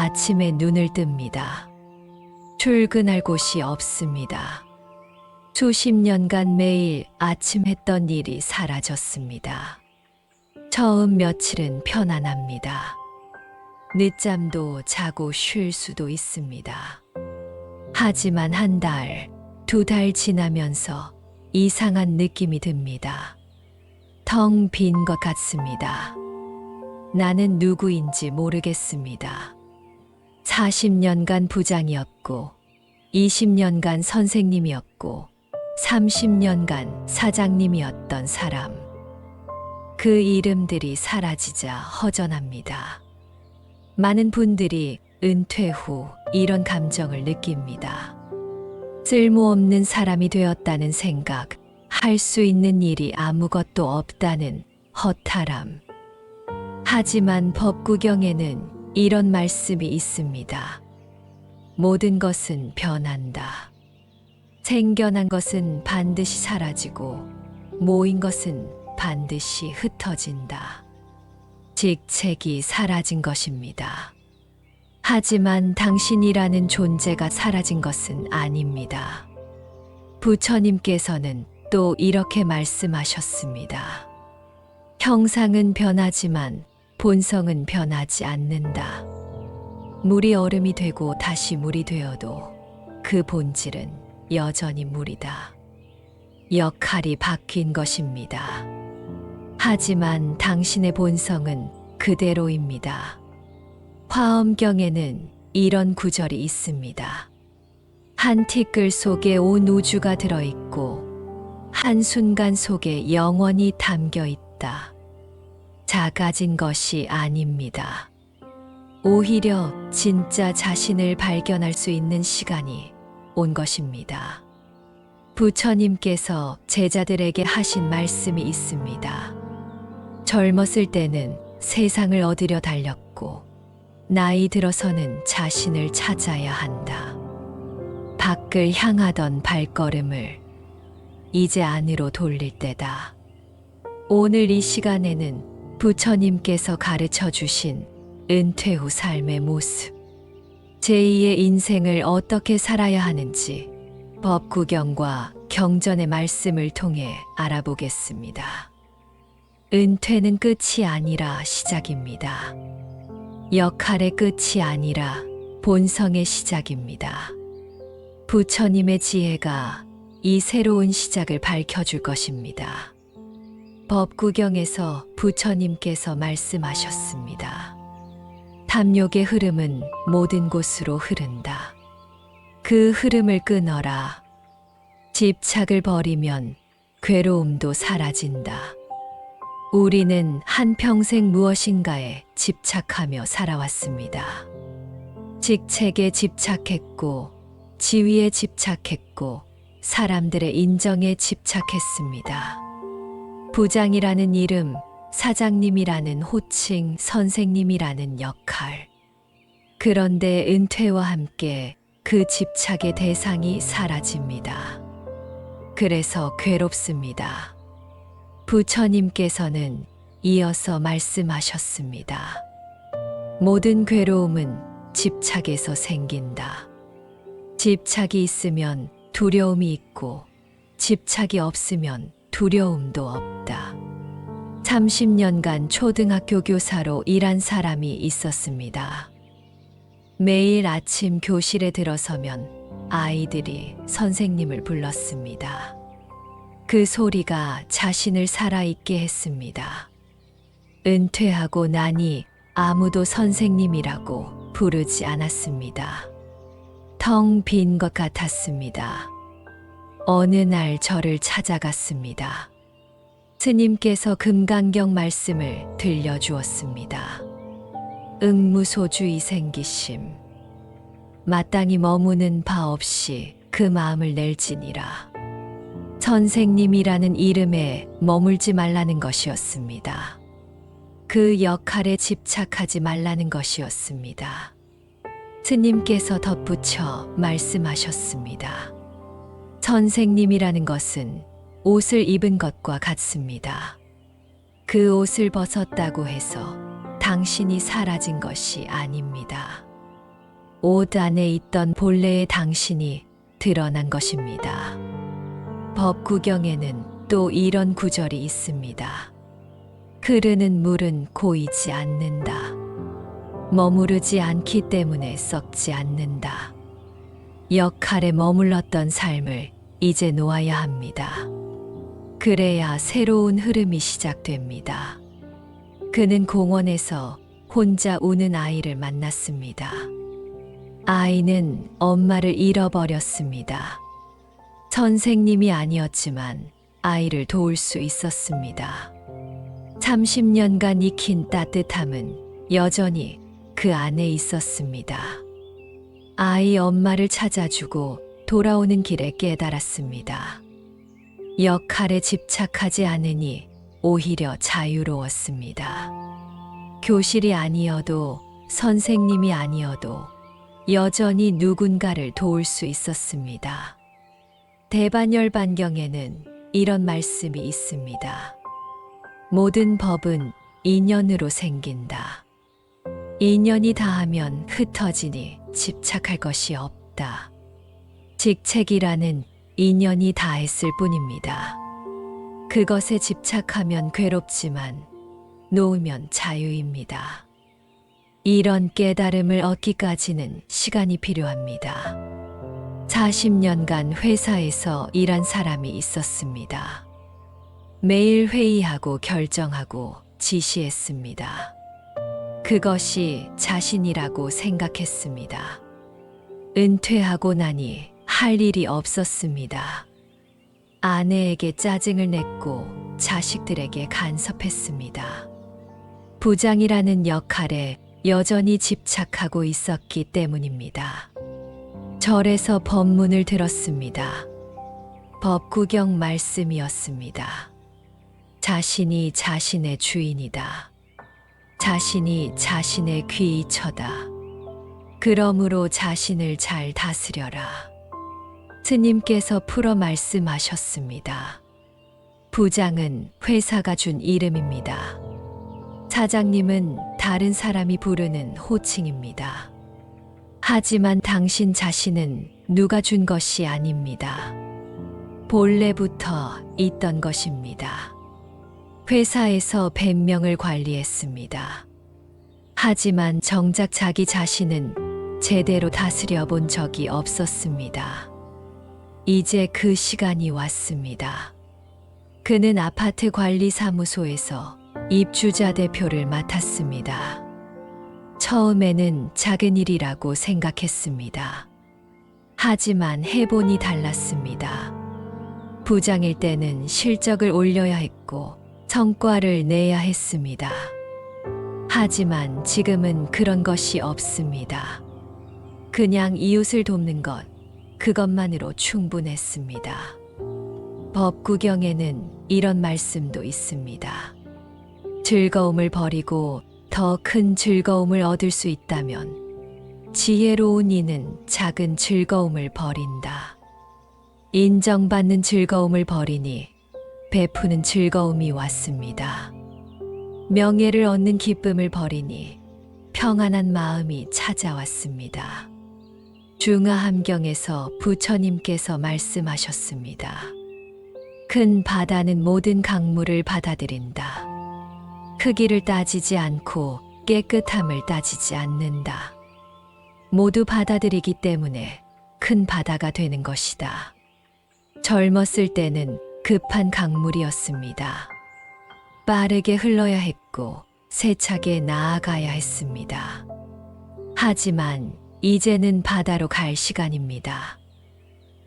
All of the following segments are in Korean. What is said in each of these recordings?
아침에 눈을 뜹니다. 출근할 곳이 없습니다. 수십 년간 매일 아침 했던 일이 사라졌습니다. 처음 며칠은 편안합니다. 늦잠도 자고 쉴 수도 있습니다. 하지만 한 달, 두 달 지나면서 이상한 느낌이 듭니다. 텅 빈 것 같습니다. 나는 누구인지 모르겠습니다. 40년간 부장이었고, 20년간 선생님이었고, 30년간 사장님이었던 사람. 그 이름들이 사라지자 허전합니다. 많은 분들이 은퇴 후 이런 감정을 느낍니다. 쓸모없는 사람이 되었다는 생각, 할 수 있는 일이 아무것도 없다는 허탈함. 하지만 법구경에는 이런 말씀이 있습니다. 모든 것은 변한다. 생겨난 것은 반드시 사라지고 모인 것은 반드시 흩어진다. 직책이 사라진 것입니다. 하지만 당신이라는 존재가 사라진 것은 아닙니다. 부처님께서는 또 이렇게 말씀하셨습니다. 형상은 변하지만 본성은 변하지 않는다. 물이 얼음이 되고 다시 물이 되어도 그 본질은 여전히 물이다. 역할이 바뀐 것입니다. 하지만 당신의 본성은 그대로입니다. 화엄경에는 이런 구절이 있습니다. 한 티끌 속에 온 우주가 들어있고, 한순간 속에 영원히 담겨 있다. 작아진 것이 아닙니다. 오히려 진짜 자신을 발견할 수 있는 시간이 온 것입니다. 부처님께서 제자들에게 하신 말씀이 있습니다. 젊었을 때는 세상을 얻으려 달렸고, 나이 들어서는 자신을 찾아야 한다. 밖을 향하던 발걸음을 이제 안으로 돌릴 때다. 오늘 이 시간에는 부처님께서 가르쳐 주신 은퇴 후 삶의 모습, 제2의 인생을 어떻게 살아야 하는지 법구경과 경전의 말씀을 통해 알아보겠습니다. 은퇴는 끝이 아니라 시작입니다. 역할의 끝이 아니라 본성의 시작입니다. 부처님의 지혜가 이 새로운 시작을 밝혀줄 것입니다. 법구경에서 부처님께서 말씀하셨습니다. 탐욕의 흐름은 모든 곳으로 흐른다. 그 흐름을 끊어라. 집착을 버리면 괴로움도 사라진다. 우리는 한평생 무엇인가에 집착하며 살아왔습니다. 직책에 집착했고, 지위에 집착했고, 사람들의 인정에 집착했습니다. 부장이라는 이름, 사장님이라는 호칭, 선생님이라는 역할. 그런데 은퇴와 함께 그 집착의 대상이 사라집니다. 그래서 괴롭습니다. 부처님께서는 이어서 말씀하셨습니다. 모든 괴로움은 집착에서 생긴다. 집착이 있으면 두려움이 있고, 집착이 없으면 두려움도 없다. 30년간 초등학교 교사로 일한 사람이 있었습니다. 매일 아침 교실에 들어서면 아이들이 선생님을 불렀습니다. 그 소리가 자신을 살아있게 했습니다. 은퇴하고 나니 아무도 선생님이라고 부르지 않았습니다. 텅 빈 것 같았습니다. 어느 날 저를 찾아갔습니다. 스님께서 금강경 말씀을 들려주었습니다. 응무소주의 생기심. 마땅히 머무는 바 없이 그 마음을 낼지니라. 선생님이라는 이름에 머물지 말라는 것이었습니다. 그 역할에 집착하지 말라는 것이었습니다. 스님께서 덧붙여 말씀하셨습니다. 선생님이라는 것은 옷을 입은 것과 같습니다. 그 옷을 벗었다고 해서 당신이 사라진 것이 아닙니다. 옷 안에 있던 본래의 당신이 드러난 것입니다. 법구경에는 또 이런 구절이 있습니다. 흐르는 물은 고이지 않는다. 머무르지 않기 때문에 썩지 않는다. 역할에 머물렀던 삶을 이제 놓아야 합니다. 그래야 새로운 흐름이 시작됩니다. 그는 공원에서 혼자 우는 아이를 만났습니다. 아이는 엄마를 잃어버렸습니다. 선생님이 아니었지만 아이를 도울 수 있었습니다. 30년간 익힌 따뜻함은 여전히 그 안에 있었습니다. 아이 엄마를 찾아주고 돌아오는 길에 깨달았습니다. 역할에 집착하지 않으니 오히려 자유로웠습니다. 교실이 아니어도 선생님이 아니어도 여전히 누군가를 도울 수 있었습니다. 대반열 반경에는 이런 말씀이 있습니다. 모든 법은 인연으로 생긴다. 인연이 닿으면 흩어지니 집착할 것이 없다. 직책이라는 인연이 닿았을 뿐입니다. 그것에 집착하면 괴롭지만 놓으면 자유입니다. 이런 깨달음을 얻기까지는 시간이 필요합니다. 40년간 회사에서 일한 사람이 있었습니다. 매일 회의하고 결정하고 지시했습니다. 그것이 자신이라고 생각했습니다. 은퇴하고 나니 할 일이 없었습니다. 아내에게 짜증을 냈고 자식들에게 간섭했습니다. 부장이라는 역할에 여전히 집착하고 있었기 때문입니다. 절에서 법문을 들었습니다. 법구경 말씀이었습니다. 자신이 자신의 주인이다. 자신이 자신의 귀이처다. 그러므로 자신을 잘 다스려라. 스님께서 풀어 말씀하셨습니다. 부장은 회사가 준 이름입니다. 사장님은 다른 사람이 부르는 호칭입니다. 하지만 당신 자신은 누가 준 것이 아닙니다. 본래부터 있던 것입니다. 회사에서 100명을 관리했습니다. 하지만 정작 자기 자신은 제대로 다스려 본 적이 없었습니다. 이제 그 시간이 왔습니다. 그는 아파트 관리 사무소에서 입주자 대표를 맡았습니다. 처음에는 작은 일이라고 생각했습니다. 하지만 해보니 달랐습니다. 부장일 때는 실적을 올려야 했고 성과를 내야 했습니다. 하지만 지금은 그런 것이 없습니다. 그냥 이웃을 돕는 것, 그것만으로 충분했습니다. 법구경에는 이런 말씀도 있습니다. 즐거움을 버리고 더 큰 즐거움을 얻을 수 있다면 지혜로운 이는 작은 즐거움을 버린다. 인정받는 즐거움을 버리니 베푸는 즐거움이 왔습니다. 명예를 얻는 기쁨을 버리니 평안한 마음이 찾아왔습니다. 중화 함경에서 부처님께서 말씀하셨습니다. 큰 바다는 모든 강물을 받아들인다. 크기를 따지지 않고 깨끗함을 따지지 않는다. 모두 받아들이기 때문에 큰 바다가 되는 것이다. 젊었을 때는 급한 강물이었습니다. 빠르게 흘러야 했고 세차게 나아가야 했습니다. 하지만 이제는 바다로 갈 시간입니다.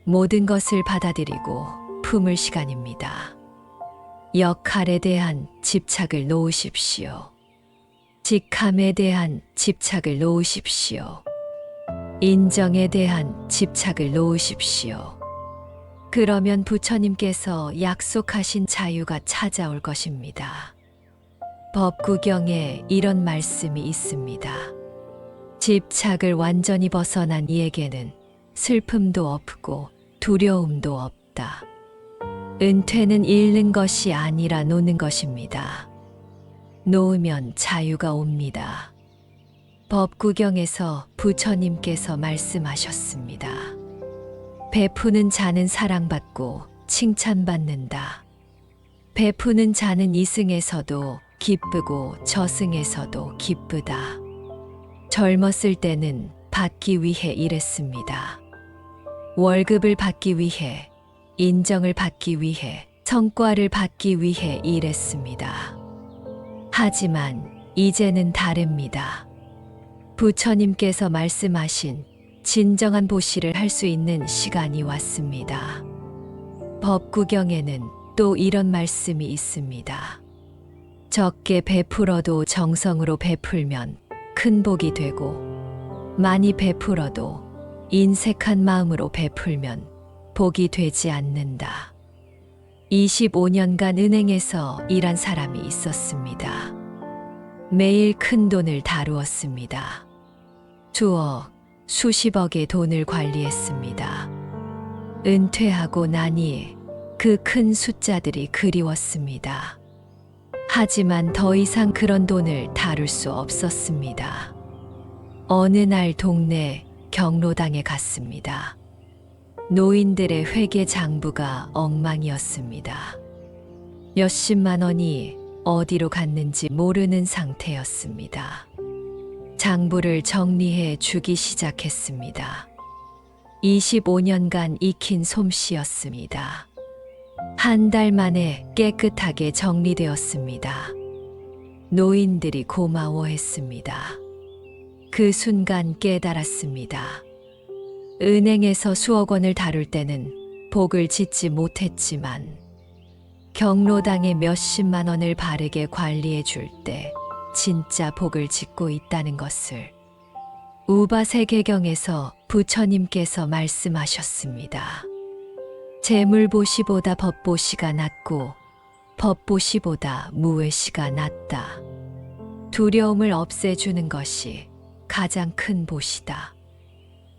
모든 것을 받아들이고 품을 시간입니다. 역할에 대한 집착을 놓으십시오. 직함에 대한 집착을 놓으십시오. 인정에 대한 집착을 놓으십시오. 그러면 부처님께서 약속하신 자유가 찾아올 것입니다. 법구경에 이런 말씀이 있습니다. 집착을 완전히 벗어난 이에게는 슬픔도 없고 두려움도 없다. 은퇴는 잃는 것이 아니라 노는 것입니다. 놓으면 자유가 옵니다. 법구경에서 부처님께서 말씀하셨습니다. 베푸는 자는 사랑받고 칭찬받는다. 베푸는 자는 이승에서도 기쁘고 저승에서도 기쁘다. 젊었을 때는 받기 위해 일했습니다. 월급을 받기 위해, 인정을 받기 위해, 성과를 받기 위해 일했습니다. 하지만 이제는 다릅니다. 부처님께서 말씀하신 진정한 보시를 할 수 있는 시간이 왔습니다. 법구경에는 또 이런 말씀이 있습니다. 적게 베풀어도 정성으로 베풀면 큰 복이 되고, 많이 베풀어도 인색한 마음으로 베풀면 복이 되지 않는다. 25년간 은행에서 일한 사람이 있었습니다. 매일 큰 돈을 다루었습니다. 수억, 수십억의 돈을 관리했습니다. 은퇴하고 나니 그 큰 숫자들이 그리웠습니다. 하지만 더 이상 그런 돈을 다룰 수 없었습니다. 어느 날 동네 경로당에 갔습니다. 노인들의 회계 장부가 엉망이었습니다. 몇십만 원이 어디로 갔는지 모르는 상태였습니다. 장부를 정리해 주기 시작했습니다. 25년간 익힌 솜씨였습니다. 한 달 만에 깨끗하게 정리되었습니다. 노인들이 고마워했습니다. 그 순간 깨달았습니다. 은행에서 수억 원을 다룰 때는 복을 짓지 못했지만 경로당에 몇십만 원을 바르게 관리해 줄 때 진짜 복을 짓고 있다는 것을 우바세계경에서 부처님께서 말씀하셨습니다. 재물보시보다 법보시가 낫고 법보시보다 무외시가 낫다. 두려움을 없애주는 것이 가장 큰 보시다.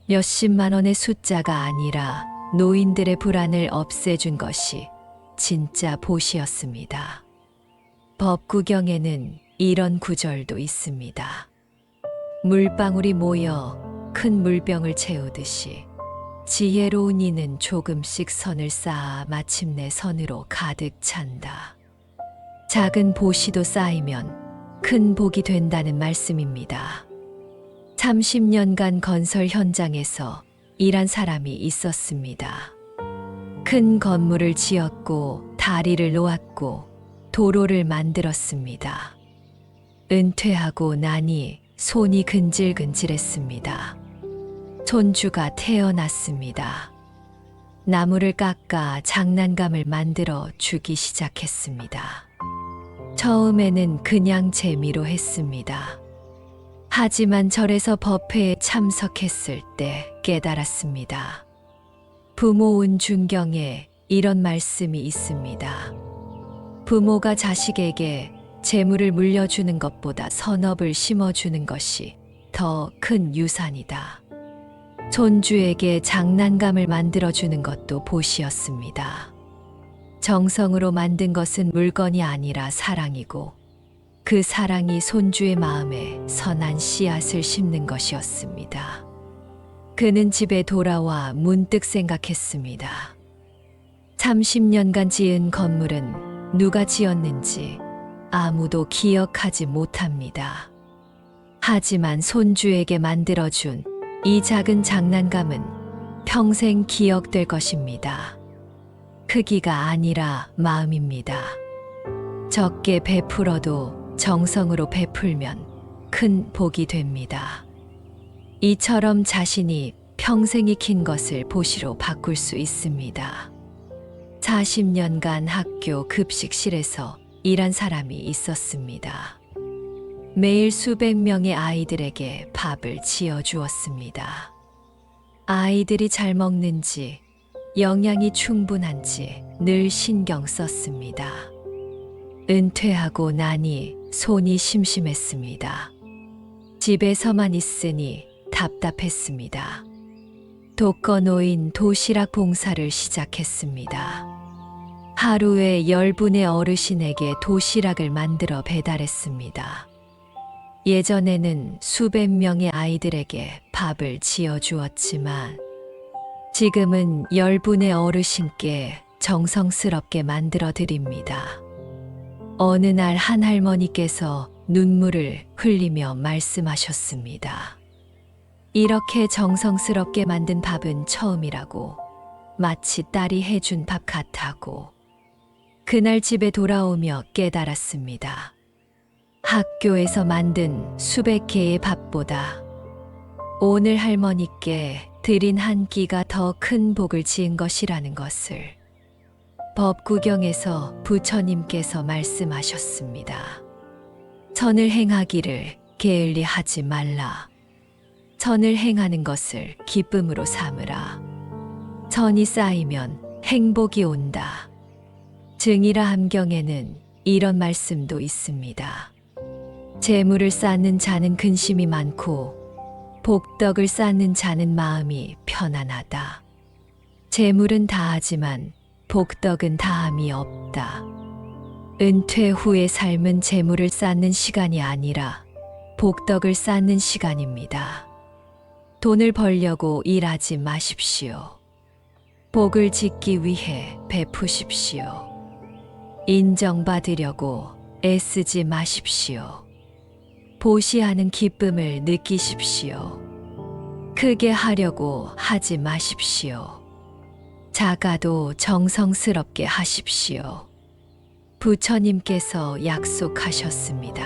몇십만 원의 숫자가 아니라 노인들의 불안을 없애준 것이 진짜 보시였습니다. 법구경에는 이런 구절도 있습니다. 물방울이 모여 큰 물병을 채우듯이 지혜로운 이는 조금씩 선을 쌓아 마침내 선으로 가득 찬다. 작은 보시도 쌓이면 큰 복이 된다는 말씀입니다. 30년간 건설 현장에서 일한 사람이 있었습니다. 큰 건물을 지었고 다리를 놓았고 도로를 만들었습니다. 은퇴하고 나니 손이 근질근질했습니다. 손주가 태어났습니다. 나무를 깎아 장난감을 만들어 주기 시작했습니다. 처음에는 그냥 재미로 했습니다. 하지만 절에서 법회에 참석했을 때 깨달았습니다. 부모 운 중경에 이런 말씀이 있습니다. 부모가 자식에게 재물을 물려주는 것보다 선업을 심어주는 것이 더 큰 유산이다. 손주에게 장난감을 만들어주는 것도 보시였습니다. 정성으로 만든 것은 물건이 아니라 사랑이고 그 사랑이 손주의 마음에 선한 씨앗을 심는 것이었습니다. 그는 집에 돌아와 문득 생각했습니다. 30년간 지은 건물은 누가 지었는지 아무도 기억하지 못합니다. 하지만 손주에게 만들어준 이 작은 장난감은 평생 기억될 것입니다. 크기가 아니라 마음입니다. 적게 베풀어도 정성으로 베풀면 큰 복이 됩니다. 이처럼 자신이 평생 익힌 것을 보시로 바꿀 수 있습니다. 40년간 학교 급식실에서 일한 사람이 있었습니다. 매일 수백 명의 아이들에게 밥을 지어 주었습니다. 아이들이 잘 먹는지, 영양이 충분한지 늘 신경 썼습니다. 은퇴하고 나니 손이 심심했습니다. 집에서만 있으니 답답했습니다. 독거노인 도시락 봉사를 시작했습니다. 하루에 열 분의 어르신에게 도시락을 만들어 배달했습니다. 예전에는 수백 명의 아이들에게 밥을 지어 주었지만 지금은 열 분의 어르신께 정성스럽게 만들어 드립니다. 어느 날 한 할머니께서 눈물을 흘리며 말씀하셨습니다. 이렇게 정성스럽게 만든 밥은 처음이라고 마치 딸이 해준 밥 같다고 그날 집에 돌아오며 깨달았습니다. 학교에서 만든 수백 개의 밥보다 오늘 할머니께 드린 한 끼가 더 큰 복을 지은 것이라는 것을 법구경에서 부처님께서 말씀하셨습니다. 선을 행하기를 게을리 하지 말라. 선을 행하는 것을 기쁨으로 삼으라. 선이 쌓이면 행복이 온다. 증이라 함경에는 이런 말씀도 있습니다. 재물을 쌓는 자는 근심이 많고 복덕을 쌓는 자는 마음이 편안하다. 재물은 다하지만 복덕은 다함이 없다. 은퇴 후의 삶은 재물을 쌓는 시간이 아니라 복덕을 쌓는 시간입니다. 돈을 벌려고 일하지 마십시오. 복을 짓기 위해 베푸십시오. 인정받으려고 애쓰지 마십시오. 보시하는 기쁨을 느끼십시오. 크게 하려고 하지 마십시오. 작아도 정성스럽게 하십시오. 부처님께서 약속하셨습니다.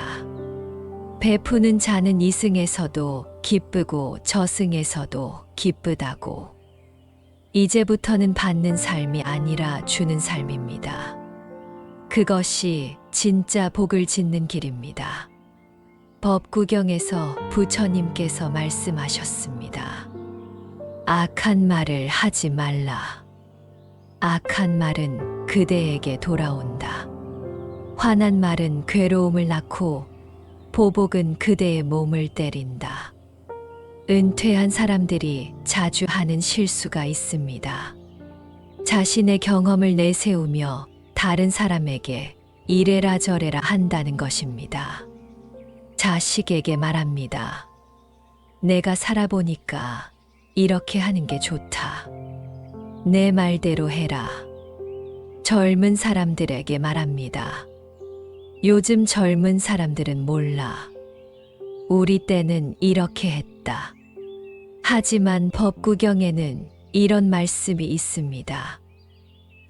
베푸는 자는 이승에서도 기쁘고 저승에서도 기쁘다고. 이제부터는 받는 삶이 아니라 주는 삶입니다. 그것이 진짜 복을 짓는 길입니다. 법구경에서 부처님께서 말씀하셨습니다. 악한 말을 하지 말라. 악한 말은 그대에게 돌아온다. 화난 말은 괴로움을 낳고 보복은 그대의 몸을 때린다. 은퇴한 사람들이 자주 하는 실수가 있습니다. 자신의 경험을 내세우며 다른 사람에게 이래라 저래라 한다는 것입니다. 자식에게 말합니다. 내가 살아보니까 이렇게 하는 게 좋다. 내 말대로 해라. 젊은 사람들에게 말합니다. 요즘 젊은 사람들은 몰라. 우리 때는 이렇게 했다. 하지만 법구경에는 이런 말씀이 있습니다.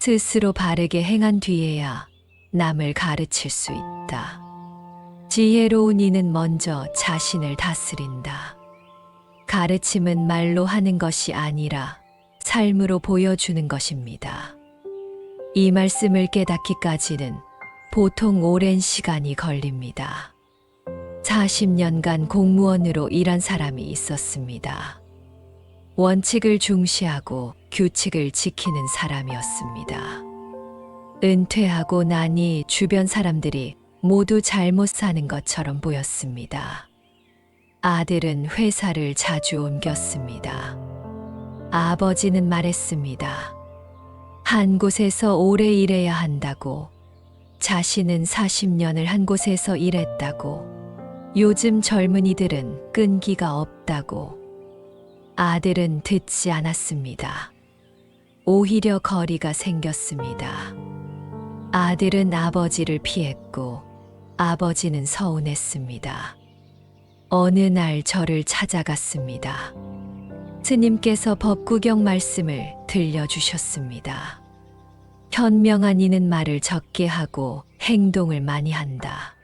스스로 바르게 행한 뒤에야 남을 가르칠 수 있다. 지혜로운 이는 먼저 자신을 다스린다. 가르침은 말로 하는 것이 아니라 삶으로 보여주는 것입니다. 이 말씀을 깨닫기까지는 보통 오랜 시간이 걸립니다. 40년간 공무원으로 일한 사람이 있었습니다. 원칙을 중시하고 규칙을 지키는 사람이었습니다. 은퇴하고 나니 주변 사람들이 모두 잘못 사는 것처럼 보였습니다. 아들은 회사를 자주 옮겼습니다. 아버지는 말했습니다. 한 곳에서 오래 일해야 한다고. 자신은 40년을 한 곳에서 일했다고. 요즘 젊은이들은 끈기가 없다고. 아들은 듣지 않았습니다. 오히려 거리가 생겼습니다. 아들은 아버지를 피했고 아버지는 서운했습니다. 어느 날 저를 찾아갔습니다. 스님께서 법구경 말씀을 들려주셨습니다. 현명한 이는 말을 적게 하고 행동을 많이 한다.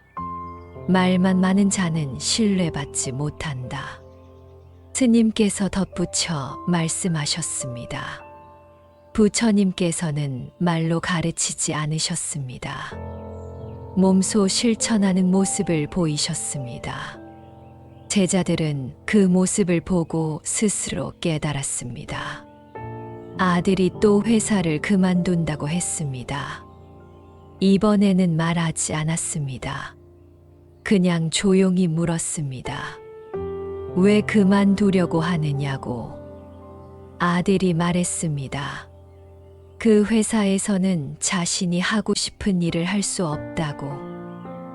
말만 많은 자는 신뢰받지 못한다. 스님께서 덧붙여 말씀하셨습니다. 부처님께서는 말로 가르치지 않으셨습니다. 몸소 실천하는 모습을 보이셨습니다. 제자들은 그 모습을 보고 스스로 깨달았습니다. 아들이 또 회사를 그만둔다고 했습니다. 이번에는 말하지 않았습니다. 그냥 조용히 물었습니다. 왜 그만두려고 하느냐고. 아들이 말했습니다. 그 회사에서는 자신이 하고 싶은 일을 할 수 없다고.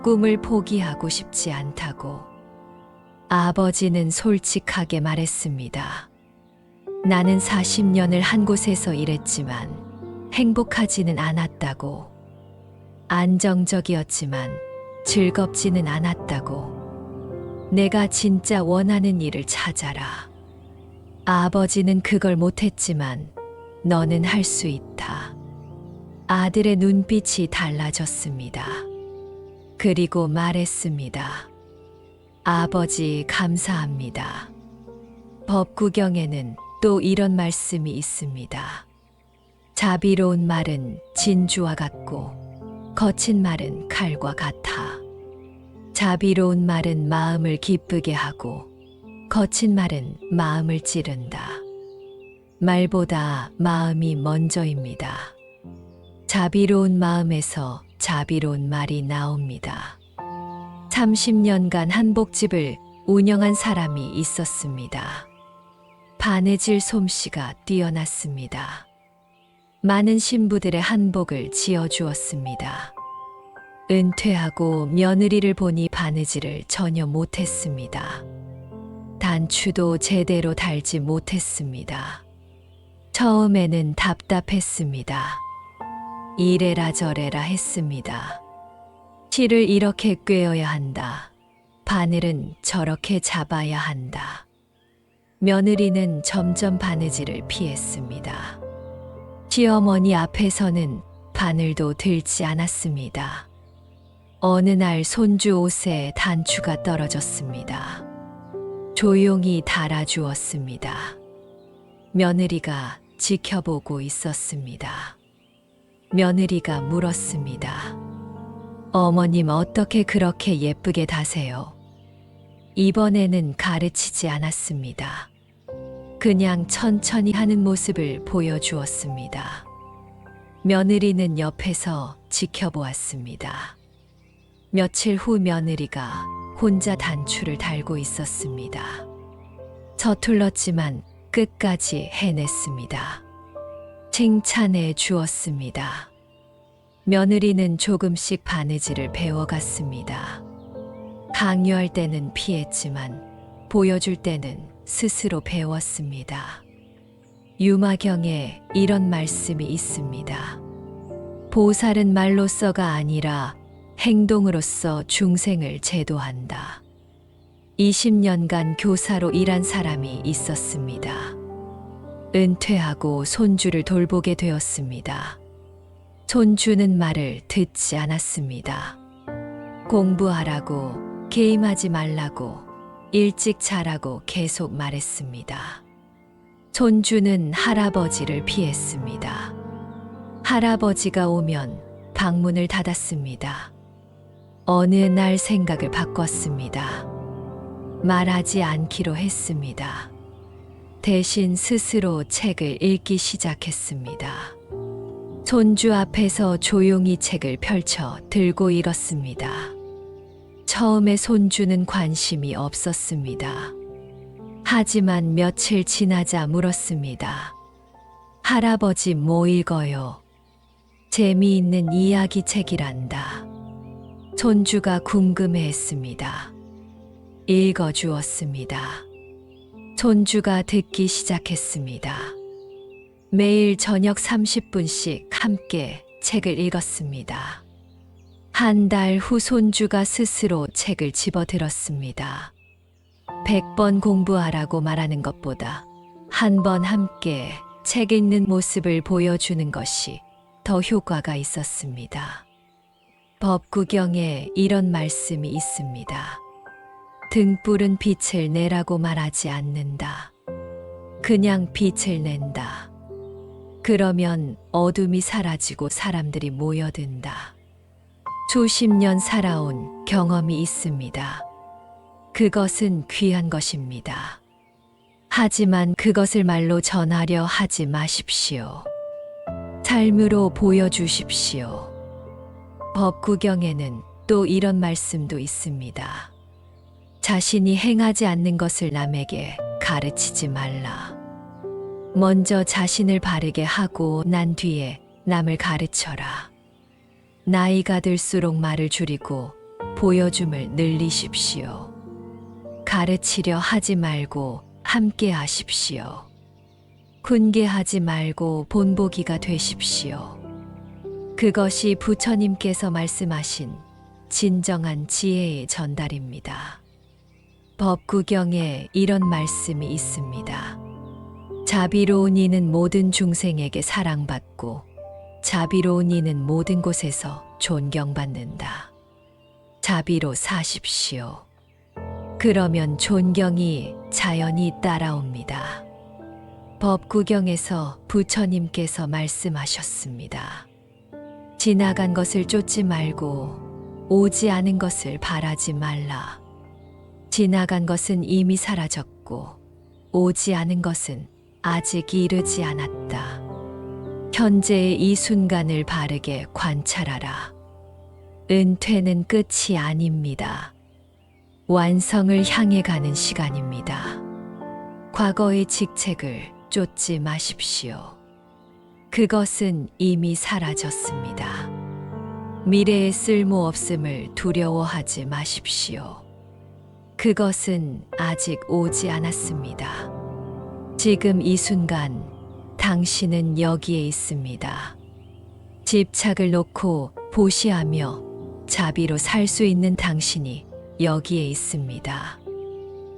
꿈을 포기하고 싶지 않다고. 아버지는 솔직하게 말했습니다. 나는 40년을 한 곳에서 일했지만 행복하지는 않았다고. 안정적이었지만 즐겁지는 않았다고. 내가 진짜 원하는 일을 찾아라. 아버지는 그걸 못했지만 너는 할 수 있다. 아들의 눈빛이 달라졌습니다. 그리고 말했습니다. 아버지 감사합니다. 법구경에는 또 이런 말씀이 있습니다. 자비로운 말은 진주와 같고 거친 말은 칼과 같아. 자비로운 말은 마음을 기쁘게 하고 거친 말은 마음을 찌른다. 말보다 마음이 먼저입니다. 자비로운 마음에서 자비로운 말이 나옵니다. 30년간 한복집을 운영한 사람이 있었습니다. 바느질 솜씨가 뛰어났습니다. 많은 신부들의 한복을 지어 주었습니다. 은퇴하고 며느리를 보니 바느질을 전혀 못했습니다. 단추도 제대로 달지 못했습니다. 처음에는 답답했습니다. 이래라 저래라 했습니다. 실을 이렇게 꿰어야 한다. 바늘은 저렇게 잡아야 한다. 며느리는 점점 바느질을 피했습니다. 시어머니 앞에서는 바늘도 들지 않았습니다. 어느 날 손주 옷에 단추가 떨어졌습니다. 조용히 달아주었습니다. 며느리가 지켜보고 있었습니다. 며느리가 물었습니다. 어머님 어떻게 그렇게 예쁘게 다세요? 이번에는 가르치지 않았습니다. 그냥 천천히 하는 모습을 보여주었습니다. 며느리는 옆에서 지켜보았습니다. 며칠 후 며느리가 혼자 단추를 달고 있었습니다. 서툴렀지만 끝까지 해냈습니다. 칭찬해 주었습니다. 며느리는 조금씩 바느질을 배워갔습니다. 강요할 때는 피했지만 보여줄 때는 스스로 배웠습니다. 유마경에 이런 말씀이 있습니다. 보살은 말로서가 아니라 행동으로서 중생을 제도한다. 20년간 교사로 일한 사람이 있었습니다. 은퇴하고 손주를 돌보게 되었습니다. 손주는 말을 듣지 않았습니다. 공부하라고, 게임하지 말라고, 일찍 자라고 계속 말했습니다. 손주는 할아버지를 피했습니다. 할아버지가 오면 방문을 닫았습니다. 어느 날 생각을 바꿨습니다. 말하지 않기로 했습니다. 대신 스스로 책을 읽기 시작했습니다. 손주 앞에서 조용히 책을 펼쳐 들고 읽었습니다. 처음에 손주는 관심이 없었습니다. 하지만 며칠 지나자 물었습니다. 할아버지 뭐 읽어요? 재미있는 이야기 책이란다. 손주가 궁금해 했습니다. 읽어 주었습니다. 손주가 듣기 시작했습니다. 매일 저녁 30분씩 함께 책을 읽었습니다. 한 달 후 손주가 스스로 책을 집어 들었습니다. 100번 공부하라고 말하는 것보다 한 번 함께 책 읽는 모습을 보여주는 것이 더 효과가 있었습니다. 법구경에 이런 말씀이 있습니다. 등불은 빛을 내라고 말하지 않는다. 그냥 빛을 낸다. 그러면 어둠이 사라지고 사람들이 모여든다. 수십 년 살아온 경험이 있습니다. 그것은 귀한 것입니다. 하지만 그것을 말로 전하려 하지 마십시오. 삶으로 보여주십시오. 법구경에는 또 이런 말씀도 있습니다. 자신이 행하지 않는 것을 남에게 가르치지 말라. 먼저 자신을 바르게 하고 난 뒤에 남을 가르쳐라. 나이가 들수록 말을 줄이고 보여줌을 늘리십시오. 가르치려 하지 말고 함께 하십시오. 군계하지 말고 본보기가 되십시오. 그것이 부처님께서 말씀하신 진정한 지혜의 전달입니다. 법구경에 이런 말씀이 있습니다. 자비로운 이는 모든 중생에게 사랑받고 자비로운 이는 모든 곳에서 존경받는다. 자비로 사십시오. 그러면 존경이 자연히 따라옵니다. 법구경에서 부처님께서 말씀하셨습니다. 지나간 것을 쫓지 말고 오지 않은 것을 바라지 말라. 지나간 것은 이미 사라졌고 오지 않은 것은 아직 이르지 않았다. 현재의 이 순간을 바르게 관찰하라. 은퇴는 끝이 아닙니다. 완성을 향해 가는 시간입니다. 과거의 직책을 쫓지 마십시오. 그것은 이미 사라졌습니다. 미래의 쓸모없음을 두려워하지 마십시오. 그것은 아직 오지 않았습니다. 지금 이 순간 당신은 여기에 있습니다. 집착을 놓고 보시하며 자비로 살 수 있는 당신이 여기에 있습니다.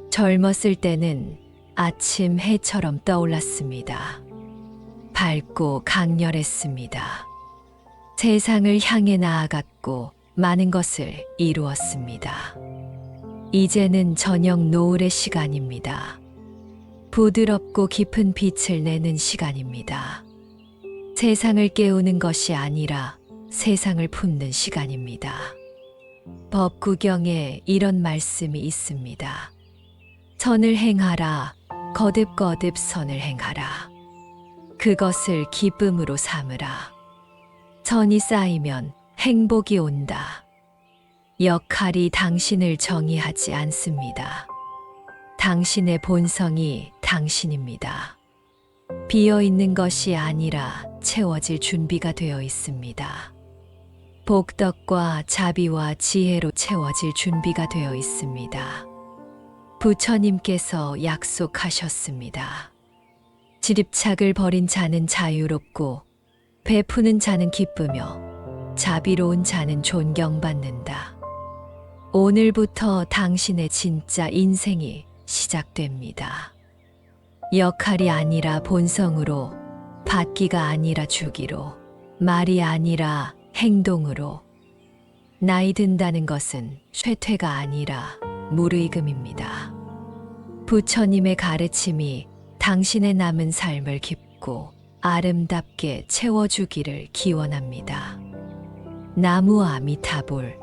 젊었을 때는 아침 해처럼 떠올랐습니다. 밝고 강렬했습니다. 세상을 향해 나아갔고 많은 것을 이루었습니다. 이제는 저녁 노을의 시간입니다. 부드럽고 깊은 빛을 내는 시간입니다. 세상을 깨우는 것이 아니라 세상을 품는 시간입니다. 법구경에 이런 말씀이 있습니다. 선을 행하라, 거듭거듭 선을 행하라. 그것을 기쁨으로 삼으라. 선이 쌓이면 행복이 온다. 역할이 당신을 정의하지 않습니다. 당신의 본성이 당신입니다. 비어 있는 것이 아니라 채워질 준비가 되어 있습니다. 복덕과 자비와 지혜로 채워질 준비가 되어 있습니다. 부처님께서 약속하셨습니다. 지립착을 버린 자는 자유롭고 베푸는 자는 기쁘며 자비로운 자는 존경받는다. 오늘부터 당신의 진짜 인생이 시작됩니다. 역할이 아니라 본성으로, 받기가 아니라 주기로, 말이 아니라 행동으로. 나이 든다는 것은 쇠퇴가 아니라 무르익음입니다. 부처님의 가르침이 당신의 남은 삶을 깊고 아름답게 채워주기를 기원합니다. 나무 아 미타불